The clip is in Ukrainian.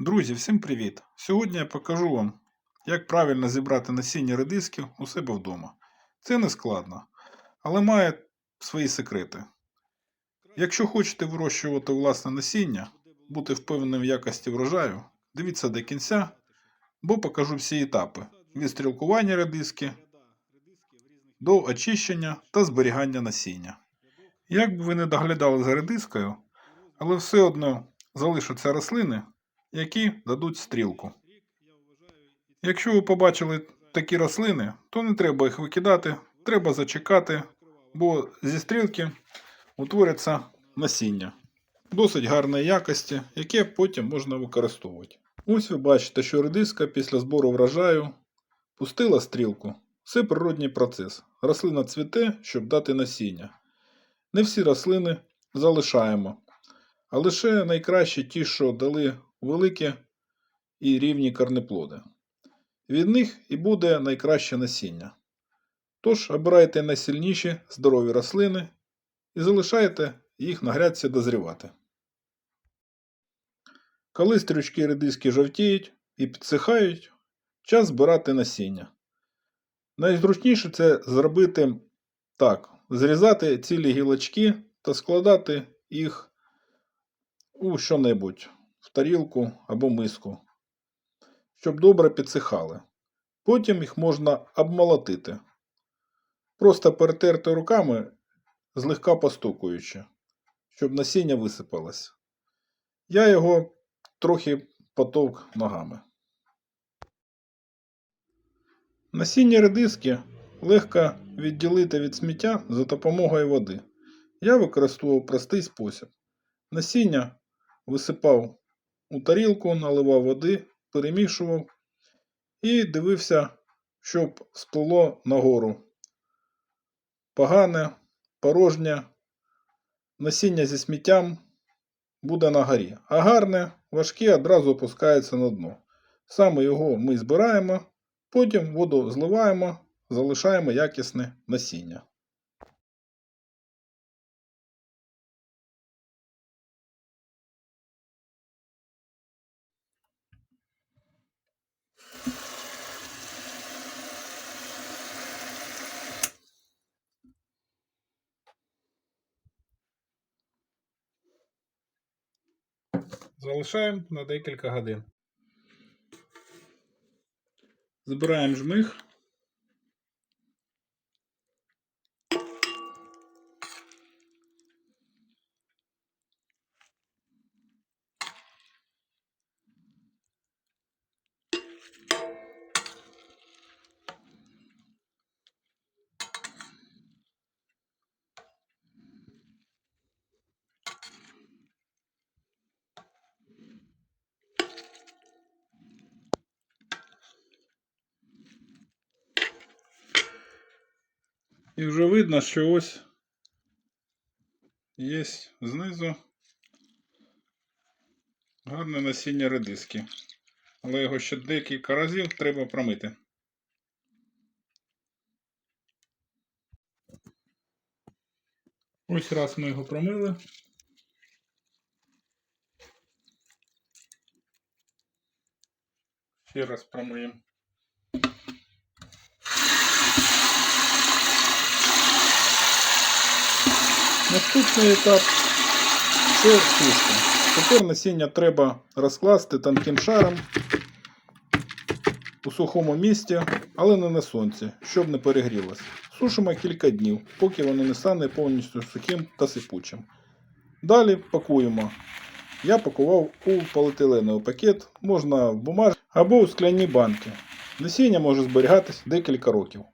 Друзі, всім привіт! Сьогодні я покажу вам, як правильно зібрати насіння редисків у себе вдома. Це не складно, але має свої секрети. Якщо хочете вирощувати власне насіння, бути впевненим в якості врожаю, дивіться до кінця, бо покажу всі етапи від стрілкування редиски до очищення та зберігання насіння. Як би ви не доглядали за редискою, але все одно залишаться рослини, які дадуть стрілку. Якщо ви побачили такі рослини, то не треба їх викидати, треба зачекати, бо зі стрілки утворяться насіння досить гарної якості, яке потім можна використовувати. Ось ви бачите, що редиска після збору врожаю пустила стрілку. Це природній процес. Рослина цвіте, щоб дати насіння. Не всі рослини залишаємо, а лише найкращі ті, що дали великі і рівні корнеплоди. Від них і буде найкраще насіння. Тож обирайте найсильніші здорові рослини і залишайте їх на грядці дозрівати. Коли стрючки редиски жовтіють і підсихають, час збирати насіння. Найзручніше це зробити так: зрізати цілі гілочки та складати їх у що-небудь тарілку або миску, щоб добре підсихали. Потім їх можна обмолотити, просто перетерти руками, злегка постукуючи, щоб насіння висипалось. Я його трохи потовк ногами. Насіння редиски легко відділити від сміття за допомогою води. Я використовував простий спосіб. Насіння висипав у тарілку, наливав води, перемішував і дивився, щоб сплило нагору. Погане, порожнє, насіння зі сміттям буде на горі, а гарне, важке одразу опускається на дно. Саме його ми збираємо, потім воду зливаємо, залишаємо якісне насіння. Залишаємо на декілька годин. Збираємо жмих. І вже видно, що ось є знизу гарне насіння редиски. Але його ще декілька разів треба промити. Ось раз ми його промили. Ще раз промиємо. Наступний етап це сушка. Тепер насіння треба розкласти тонким шаром у сухому місці, але не на сонці, щоб не перегрілося. Сушимо кілька днів, поки воно не стане повністю сухим та сипучим. Далі пакуємо. Я пакував у поліетиленовий пакет, можна в бумажні або у скляні банки. Насіння може зберігатись декілька років.